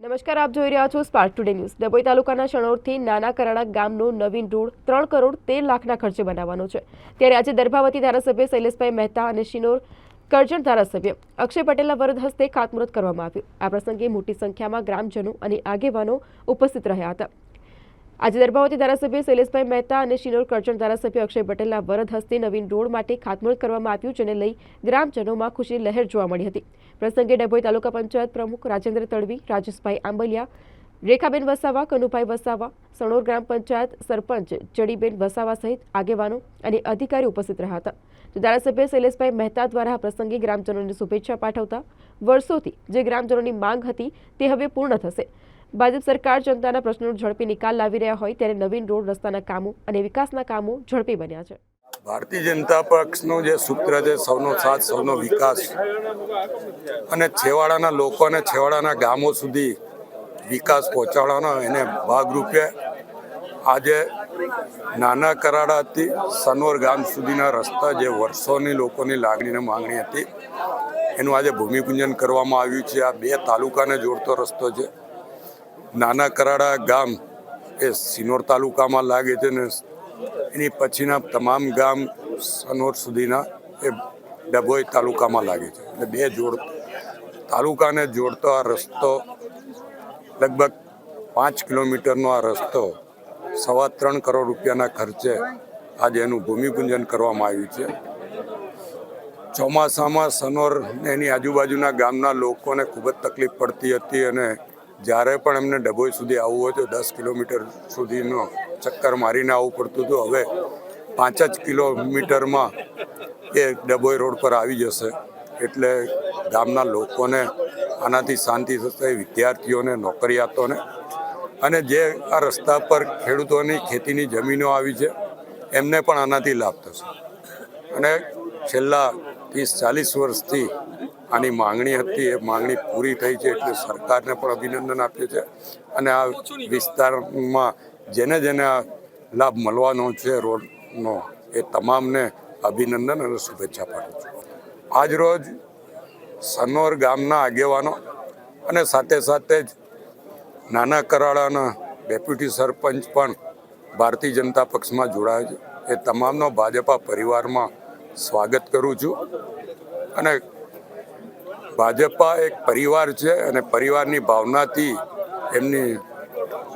નમસ્કાર, આપ જોઈ રહ્યા છો સ્પાર્ક ટુડે ન્યૂઝ ડભોઈ તાલુકાના શણોરથી નાના કરાણા ગામનો નવીન રોડ ત્રણ કરોડ તેર લાખના ખર્ચે બનાવવાનો છે. ત્યારે આજે દર્ભાવતી ધારાસભ્ય શૈલેષભાઈ મહેતા અને શિનોર કરજણ ધારાસભ્ય અક્ષય પટેલના વરદ હસ્તે ખાતમુહૂર્ત કરવામાં આવ્યું. આ પ્રસંગે મોટી સંખ્યામાં ગ્રામજનો અને આગેવાનો ઉપસ્થિત રહ્યા હતા. આજે દરભાવતી ધારાસભ્ય શૈલેષભાઈ મહેતા અને શિનોર કરજણ ધારાસભ્ય અક્ષય પટેલના વરદ હસ્તે નવીન રોડ માટે ખાતમુહૂર્ત કરવામાં આવ્યું જેને લઈ ગ્રામજનોમાં ખુશી લહેર જોવા મળી હતી. પ્રસંગે ડભોઈ તાલુકા પંચાયત પ્રમુખ રાજેન્દ્ર તડવી, રાજેશભાઈ આંબલિયા, રેખાબેન વસાવા, કનુભાઈ વસાવા, સણોર ગ્રામ પંચાયત સરપંચ જડીબેન વસાવા સહિત આગેવાનો અને અધિકારી ઉપસ્થિત રહ્યા હતા. તો ધારાસભ્ય શૈલેષભાઈ મહેતા દ્વારા આ પ્રસંગે ગ્રામજનોને શુભેચ્છા પાઠવતા વર્ષોથી જે ગ્રામજનોની માંગ હતી તે હવે પૂર્ણ થશે. ભાજપ સરકાર જનતાના પ્રશ્નોનો ઝડપી નિકાલ લાવી રહ્યા હોય ત્યારે નવીન રોડ રસ્તાના કામો અને વિકાસના કામો ઝડપી બન્યા છે. ભારતીય જનતા પક્ષનું જે સૂત્ર છે, સૌનો સાથ, સૌનો વિકાસ અને છેવાડાના લોકો અને છેવાડાના ગામો સુધી વિકાસ પહોંચાડવાનો એને ભાગરૂપે આજે નાના કરાડાથી સનોર ગામ સુધીના રસ્તા જે વર્ષોની લોકોની લાગણી માંગણી હતી, એનું આજે ભૂમિપૂજન કરવામાં આવ્યું છે. આ બે તાલુકાને જોડતો રસ્તો છે. નાના કરાડા ગામ એ સિનોર તાલુકામાં લાગે છે ને એની પછીના તમામ ગામ સનોર સુધીના એ ડભોઈ તાલુકામાં લાગે છે. એટલે બે જોડ તાલુકાને જોડતો આ રસ્તો લગભગ પાંચ કિલોમીટરનો આ રસ્તો સવા ત્રણ કરોડ રૂપિયાના ખર્ચે આજે એનું ભૂમિપૂજન કરવામાં આવ્યું છે. ચોમાસામાં સનોર એની આજુબાજુના ગામના લોકોને ખૂબ જ તકલીફ પડતી હતી અને જ્યારે પણ એમને ડભોઈ સુધી આવવું હોય તો દસ કિલોમીટર સુધીનો ચક્કર મારીને આવવું પડતું હતું. હવે પાંચ જ કિલોમીટરમાં એ ડભોઈ રોડ પર આવી જશે. એટલે ગામના લોકોને આનાથી શાંતિ થશે, વિદ્યાર્થીઓને, નોકરિયાતોને. અને જે આ રસ્તા પર ખેડૂતોની ખેતીની જમીનો આવી છે, એમને પણ આનાથી લાભ થશે. અને છેલ્લા ત્રીસ ચાલીસ વર્ષથી આની માંગણી હતી, એ માંગણી પૂરી થઈ છે એટલે સરકારને પણ અભિનંદન આપીએ છે અને આ વિસ્તારમાં જેને જેને આ લાભ મળવાનો છે રોડનો, એ તમામને અભિનંદન અને શુભેચ્છા પાઠવું છું. આજરોજ સનોર ગામના આગેવાનો અને સાથે સાથે જ નાના કરાળાના ડેપ્યુટી સરપંચ પણ ભારતીય જનતા પક્ષમાં જોડાયા છે. એ તમામનો ભાજપા પરિવારમાં સ્વાગત કરું છું. અને ભાજપા એક પરિવાર છે અને પરિવારની ભાવનાથી એમની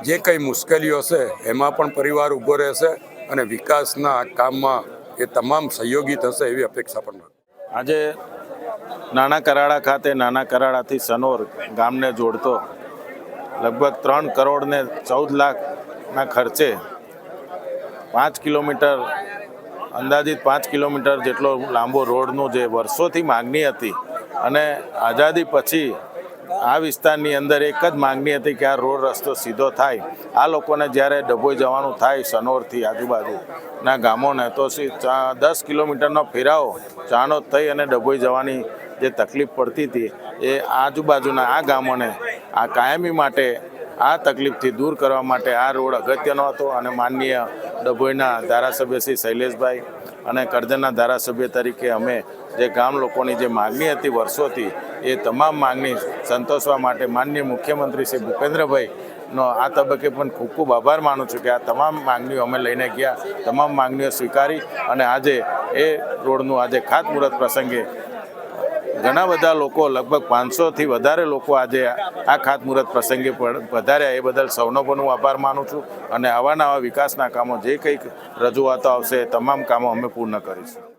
જે કંઈ મુશ્કેલીઓ છે, એમાં પણ પરિવાર ઊભો રહેશે અને વિકાસના કામમાં એ તમામ સહયોગી થશે એવી અપેક્ષા પણ આજે નાના કરાડા ખાતે નાના કરાડાથી સનોર ગામને જોડતો લગભગ ત્રણ કરોડને ચૌદ લાખના ખર્ચે પાંચ કિલોમીટર અંદાજિત પાંચ કિલોમીટર જેટલો લાંબો રોડનું જે વર્ષોથી માગણી હતી અને આઝાદી પછી આ વિસ્તારની અંદર એક જ માગણી હતી કે આ રોડ રસ્તો સીધો થાય. આ લોકોને જ્યારે ડભોઈ જવાનું થાય સનોરથી આજુબાજુના ગામોને, તો દસ કિલોમીટરનો ફેરાવો ચાણો થઈ અને ડભોઈ જવાની જે તકલીફ પડતી હતી એ આજુબાજુના આ ગામોને આ કાયમી માટે આ તકલીફથી દૂર કરવા માટે આ રોડ અગત્યનો હતો. અને માનનીય ડભોઈના ધારાસભ્ય શ્રી શૈલેષભાઈ અને કરજણના ધારાસભ્ય તરીકે અમે જે ગામ લોકોની જે માગણી હતી વર્ષોથી, એ તમામ માગણી સંતોષવા માટે માનનીય મુખ્યમંત્રી શ્રી ભૂપેન્દ્રભાઈનો આ તબક્કે પણ ખૂબ ખૂબ આભાર માનું છું કે આ તમામ માગણીઓ અમે લઈને ગયા, તમામ માગણીઓ સ્વીકારી અને આજે એ રોડનું આજે ખાતમુહૂર્ત પ્રસંગે ઘણા બધા લોકો, લગભગ પાંચસોથી વધારે લોકો આજે આ ખાતમુહૂર્ત પ્રસંગે વધાર્યા એ બદલ સૌનો પણ હું આભાર માનું છું અને આવા નવા વિકાસના કામો, જે કંઈક રજૂઆતો આવશે એ તમામ કામો અમે પૂર્ણ કરીશું.